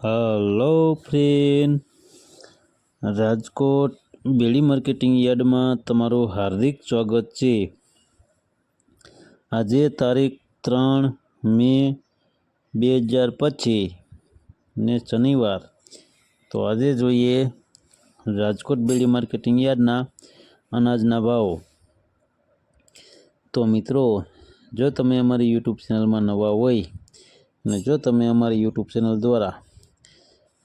Hello friend Rajkot Bedi marketing યાર્ડમાં તમારું હાર્દિક સ્વાગત છે. આજે તારીખ ત્રણ મે બે હજાર પચીસ ને શનિવાર. તો આજે જોઈએ રાજકોટ બેડી માર્કેટિંગ યાર્ડના અનાજના ભાવ. તો મિત્રો, જો તમે અમારી યુટ્યુબ ચેનલમાં નવા હોય અને જો તમે અમારી યુટ્યુબ ચેનલ દ્વારા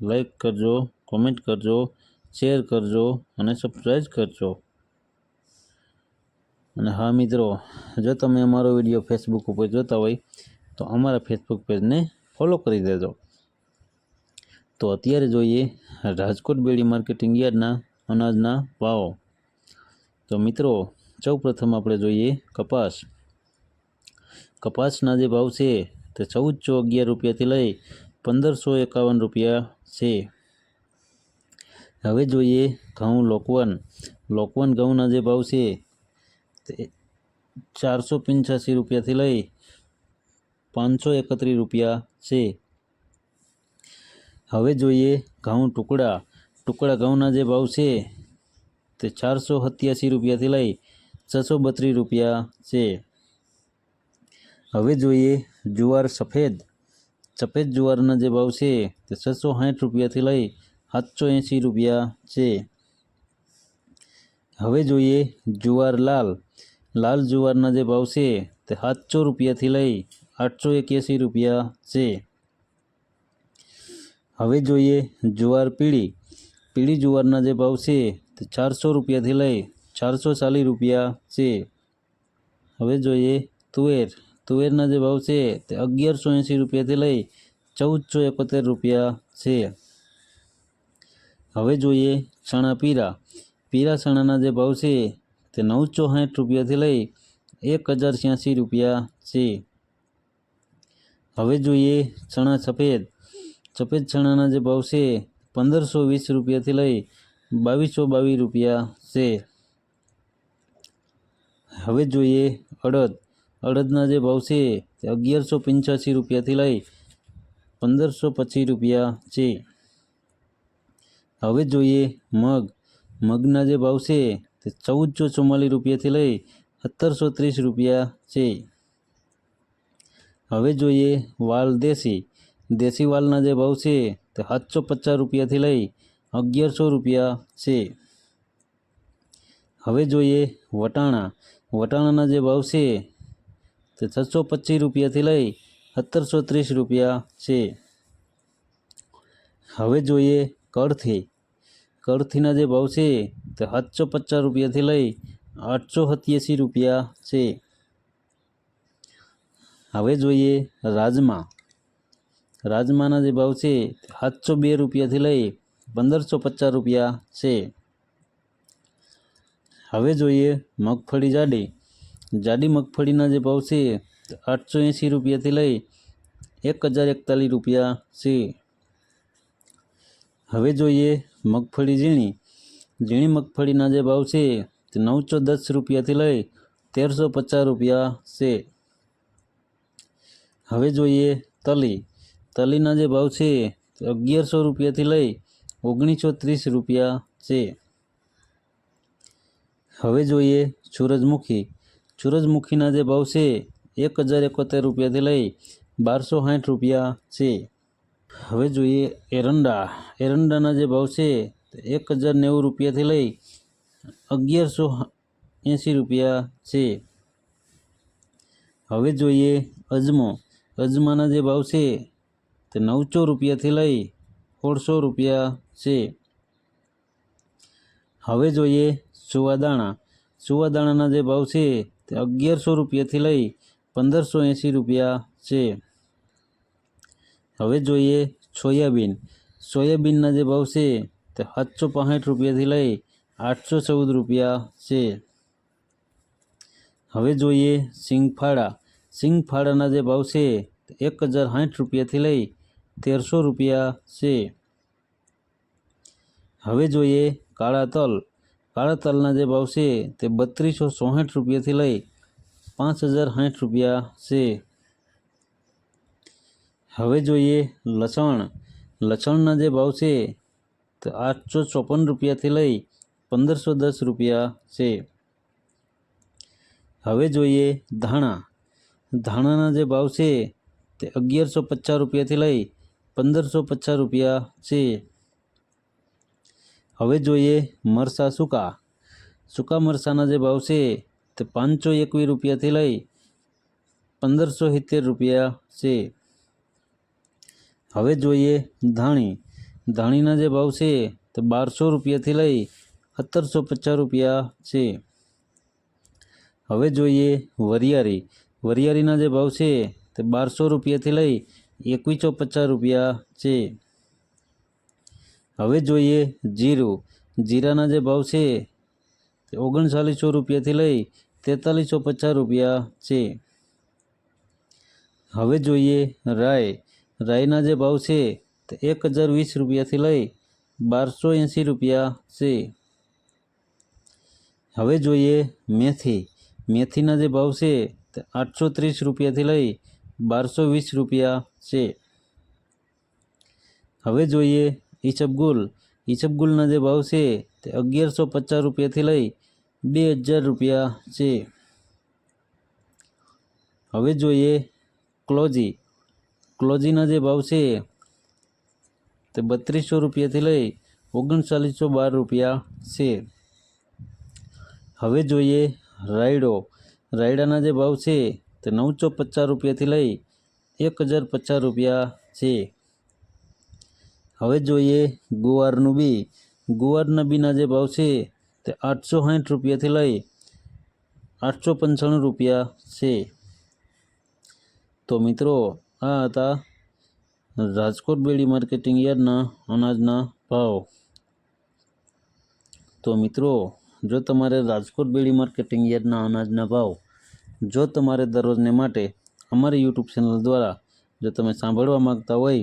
લાઈક કરજો કોમેન્ટ કરજો શેર કરજો અને સબસ્ક્રાઈબ કરજો. અને હા મિત્રો, જો તમે અમારો વીડિયો ફેસબુક ઉપર જોતા હોય, તો અમારા ફેસબુક પેજને ફોલો કરી દેજો. તો અત્યારે જોઈએ રાજકોટ બેડી માર્કેટિંગ યાર્ડના અનાજના ભાવ. તો મિત્રો સૌ પ્રથમ આપણે જોઈએ કપાસ. કપાસના જે ભાવ છે તે ચૌદસો અગિયાર રૂપિયાથી લઈ પંદરસો એકાવન રૂપિયા છે. હવે જોઈએ ઘઉં લોકવન. લોકવન ઘઉંના જે ભાવ છે તે ચારસો પંચ્યાસી રૂપિયાથી લઈ પાંચસો એકત્રીસ રૂપિયા છે. હવે જોઈએ ઘઉં ટુકડા. ટુકડા ઘઉંના જે ભાવ છે તે ચારસો સત્યાસી રૂપિયાથી લઈ છસો બત્રીસ રૂપિયા છે. હવે જોઈએ જુવાર સફેદ. સફેદ જુવારના જે ભાવ છે તે છસો સાઠ રૂપિયાથી લઈ સાતસો એંસી રૂપિયા છે. હવે જોઈએ જુવાર લાલ. લાલ જુવારના જે ભાવ છે તે સાતસો રૂપિયાથી લઈ આઠસો એક્યાસી રૂપિયા છે. હવે જોઈએ જુવાર પીળી. પીળી જુવારના જે ભાવ છે તે ચારસો રૂપિયાથી લઈ ચારસો ચાલીસ રૂપિયા છે. હવે જોઈએ તુવેર. તુવેરના જે ભાવ છે તે અગિયારસો એંસી રૂપિયાથી લઈ ચૌદસો એકોતેર રૂપિયા છે. હવે જોઈએ ચણા પીરા. પીરા ચણાના જે ભાવ છે તે નવસો સાઠ રૂપિયાથી લઈ એક હજાર છ્યાસી રૂપિયા છે. હવે જોઈએ ચણા સફેદ. સફેદ ચણાના જે ભાવ છે પંદરસો વીસ રૂપિયાથી લઈ બાવીસો બાવીસ રૂપિયા છે. હવે જોઈએ અડદ. અડદના જે ભાવ છે તે અગિયારસો પંચ્યાસી રૂપિયાથી લઈ પંદરસો પચીસ રૂપિયા છે. હવે જોઈએ મગ. મગના જે ભાવ છે તે ચૌદસો ચુમ્માલીસ રૂપિયાથી લઈ સત્તરસો ત્રીસ રૂપિયા છે. હવે જોઈએ વાલ દેશી. દેશી વાલના જે ભાવ છે તે સાતસો પચાસ રૂપિયાથી લઈ અગિયારસો રૂપિયા છે. હવે જોઈએ વટાણા. વટાણાના જે ભાવ છે તે છસો પચીસ રૂપિયાથી લઈ સત્તરસો ત્રીસ રૂપિયા છે. હવે જોઈએ કળથી. કળથીના જે ભાવ છે તે સાતસો પચાસ રૂપિયાથી લઈ આઠસો સત્યાસી રૂપિયા છે. હવે જોઈએ રાજમા. રાજમાના જે ભાવ છે તે સાતસો બે રૂપિયાથી લઈ પંદરસો પચાસ રૂપિયા છે. હવે જોઈએ મગફળી જાડી. જાડી મગફળીના જે ભાવ છે, આઠસો એંસી રૂપિયાથી લઈ એક હજાર એકતાલીસ રૂપિયા છે. હવે જોઈએ મગફળી ઝીણી. ઝીણી મગફળીના જે ભાવ છે, તે નવસો દસ રૂપિયાથી લઈ તેરસો પચાસ રૂપિયા છે. હવે જોઈએ તલી. તલીના જે ભાવ છે અગિયારસો રૂપિયાથી લઈ ઓગણીસો ત્રીસ રૂપિયા છે. હવે જોઈએ સૂરજમુખી. સૂરજમુખીના જે ભાવ છે, એક હજાર એકોતેર રૂપિયાથી લઈ બારસો સાઠ રૂપિયા છે. હવે જોઈએ એરંડા. એરંડાના જે ભાવ છે, એક હજાર નેવું રૂપિયાથી લઈ અગિયારસો એંસી રૂપિયા છે. હવે જોઈએ અજમો. અજમાના જે ભાવ છે, તે નવસો રૂપિયાથી લઈ સોળસો રૂપિયા છે. હવે જોઈએ સુવાદાણા. સુવાદાણાના જે ભાવ છે તે અગિયારસો રૂપિયાથી લઈ પંદરસો એંસી રૂપિયા છે. હવે જોઈએ સોયાબીન. સોયાબીનના જે ભાવ છે તે સાતસો પાંસઠ રૂપિયાથી લઈ આઠસો ચૌદ રૂપિયા છે. હવે જોઈએ સિંગફાળા. સિંગફાળાના જે ભાવ છે તે એક હજાર સાઠ રૂપિયાથી લઈ તેરસો રૂપિયા છે. હવે જોઈએ કાળા તલ. કાળા તલના જે ભાવ છે તે બત્રીસો ચોસઠ રૂપિયાથી લઈ પાંચ હજાર સાઠ રૂપિયા છે. હવે જોઈએ લસણ. લસણના જે ભાવ છે તે આઠસો ચોપન રૂપિયાથી લઈ પંદરસો દસ રૂપિયા છે. હવે જોઈએ ધાણા. ધાણાના જે ભાવ છે તે અગિયારસો પચાસ રૂપિયાથી લઈ પંદરસો પચાસ રૂપિયા છે. હવે જોઈએ મરસા સૂકા. સૂકા મરસાના જે ભાવ છે તે પાંચસો એકવીસ રૂપિયાથી લઈ પંદરસો સિત્તેર રૂપિયા છે. હવે જોઈએ ધાણી. ધાણીના જે ભાવ છે તે બારસો રૂપિયાથી લઈ સત્તરસો પચાસ રૂપિયા છે. હવે જોઈએ વરિયાળી. વરિયાળીના જે ભાવ છે તે બારસો રૂપિયાથી લઈ એકવીસો પચાસ રૂપિયા છે. હવે જોઈએ જીરું. જીરાના જે ભાવ છે તે ઓગણચાલીસો રૂપિયાથી લઈ તેતાલીસો પચાસ રૂપિયા છે. હવે જોઈએ રાય રાયના જે ભાવ છે તે એક હજાર વીસ રૂપિયાથી લઈ બારસો એંસી રૂપિયા છે. હવે જોઈએ મેથી. મેથીના જે ભાવ છે તે આઠસો ત્રીસ રૂપિયાથી લઈ બારસો વીસ રૂપિયા છે. હવે જોઈએ ઈસબગુલ ઈસબગુલના જે ભાવ છે તે અગિયારસો પચાસ રૂપિયાથી લઈ બે હજાર રૂપિયા છે. હવે જોઈએ ક્લોજી. ક્લોજીના જે ભાવ છે તે બત્રીસો રૂપિયાથી લઈ ઓગણચાલીસો બાર રૂપિયા છે. હવે જોઈએ રાયડો. રાયડાના જે ભાવ છે તે નવસો પચાસ રૂપિયાથી લઈ એક હજાર પચાસ રૂપિયા છે. હવે જોઈએ ગુવારનું બી. ગુવારના બીના જે ભાવ છે તે આઠસો સાઠ રૂપિયાથી લઈ આઠસો પંચાણું રૂપિયા છે. તો મિત્રો, આ હતા રાજકોટ બેડી માર્કેટિંગ યાર્ડના અનાજના ભાવ. તો મિત્રો, જો તમારે રાજકોટ બેડી માર્કેટિંગ યાર્ડના અનાજના ભાવ જો તમારે દરરોજને માટે અમારી યુટ્યુબ ચેનલ દ્વારા જો તમે સાંભળવા માગતા હોય